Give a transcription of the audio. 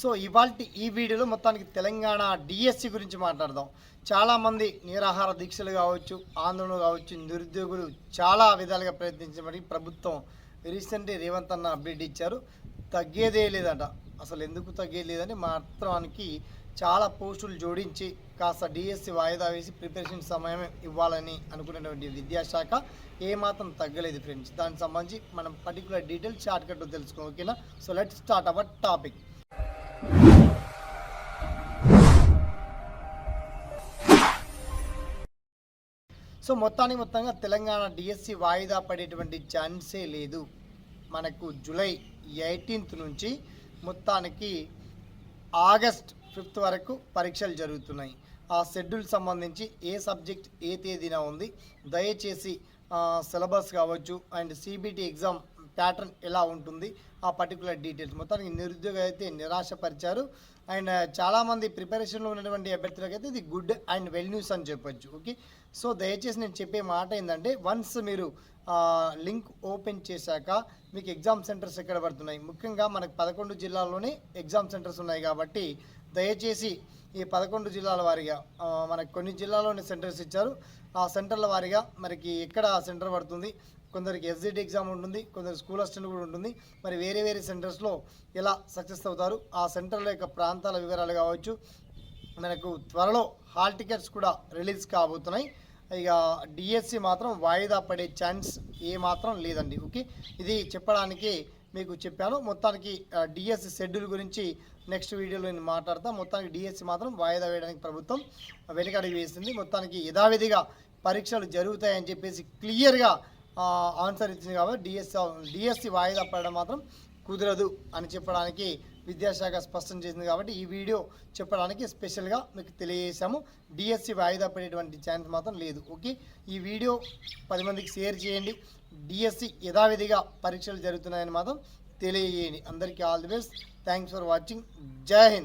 so ఇవాళ ఈ వీడియోలో మొత్తానికి తెలంగాణ డిఎస్సి గురించి మాట్లాడదాం. చాలామంది నిరాహార దీక్షలు కావచ్చు ఆందోళన కావచ్చు నిరుద్యోగులు చాలా విధాలుగా ప్రయత్నించబడి ప్రభుత్వం రీసెంట్లీ రేవంత్ అన్న అప్డేట్ ఇచ్చారు. తగ్గేదే లేదంట. అసలు ఎందుకు తగ్గేది లేదని మాత్రానికి చాలా పోస్టులు జోడించి కాస్త డిఎస్సి వాయిదా వేసి ప్రిపరేషన్ సమయం ఇవ్వాలని అనుకునేటువంటి విద్యాశాఖ ఏమాత్రం తగ్గలేదు ఫ్రెండ్స్. దానికి సంబంధించి మనం పర్టికులర్ డీటెయిల్స్ షార్ట్ తెలుసుకో ఓకేనా? So let start our topic. So మొత్తానికి మొత్తంగా తెలంగాణ డిఎస్సి వాయిదా పడేటువంటి ఛాన్సే లేదు. మనకు జూలై ఎయిటీన్త్ నుంచి మొత్తానికి ఆగస్ట్ ఫిఫ్త్ వరకు పరీక్షలు జరుగుతున్నాయి. ఆ షెడ్యూల్ సంబంధించి ఏ సబ్జెక్ట్ ఏ తేదీన ఉంది? దయచేసి సిలబస్ కావచ్చు అండ్ సిబిటి ఎగ్జామ్ ప్యాటర్న్ ఎలా ఉంటుంది ఆ పర్టికులర్ డీటెయిల్స్ మొత్తానికి నిరుద్యోగ అయితే నిరాశపరిచారు. అండ్ చాలామంది ప్రిపరేషన్లో ఉన్నటువంటి అభ్యర్థులకు అయితే ఇది గుడ్ అండ్ వెల్ న్యూస్ అని చెప్పొచ్చు. ఓకే? సో దయచేసి నేను చెప్పే మాట ఏంటంటే వన్స్ మీరు లింక్ ఓపెన్ చేశాక మీకు ఎగ్జామ్ సెంటర్స్ ఎక్కడ పడుతున్నాయి? ముఖ్యంగా మనకు పదకొండు జిల్లాల్లోనే ఎగ్జామ్ సెంటర్స్ ఉన్నాయి కాబట్టి దయచేసి ఈ పదకొండు జిల్లాల వారీగా మనకు కొన్ని జిల్లాలోనే సెంటర్స్ ఇచ్చారు. ఆ సెంటర్ల వారీగా మనకి ఎక్కడ సెంటర్ పడుతుంది? కొందరికి ఎస్జిటి ఎగ్జామ్ ఉంటుంది కొందరు స్కూల్ అసిస్టెంట్ కూడా ఉంటుంది. మరి వేరే వేరే సెంటర్స్లో ఎలా సక్సెస్ అవుతారు ఆ సెంటర్ల యొక్క ప్రాంతాల వివరాలు కావచ్చు. మనకు త్వరలో హాల్ టికెట్స్ కూడా రిలీజ్ కాబోతున్నాయి. ఇక డిఎస్సి మాత్రం వాయిదా పడే ఛాన్స్ ఏ మాత్రం లేదండి. ఓకే? ఇది చెప్పడానికి మీకు చెప్పాను. మొత్తానికి డిఎస్సి షెడ్యూల్ గురించి నెక్స్ట్ వీడియోలో నేను మాట్లాడతా. మొత్తానికి డిఎస్సి మాత్రం వాయిదా వేయడానికి ప్రభుత్వం వెనుకడుగు వేసింది. మొత్తానికి యథావిధిగా పరీక్షలు జరుగుతాయని చెప్పేసి క్లియర్గా ఆన్సర్ ఇచ్చింది కాబట్టి డిఎస్ డిఎస్సి వాయిదా పడడం మాత్రం కుదరదు అని చెప్పడానికి విద్యాశాఖ స్పష్టం చేసింది కాబట్టి ఈ వీడియో చెప్పడానికి స్పెషల్గా మీకు తెలియజేశాము. డిఎస్సి వాయిదా పడేటువంటి ఛాన్స్ మాత్రం లేదు. ఓకే? ఈ వీడియో పది మందికి షేర్ చేయండి. డిఎస్సి యథావిధిగా పరీక్షలు జరుగుతున్నాయని మాత్రం తెలియజేయండి. అందరికీ all the best. Thanks for watching. Jai Hind.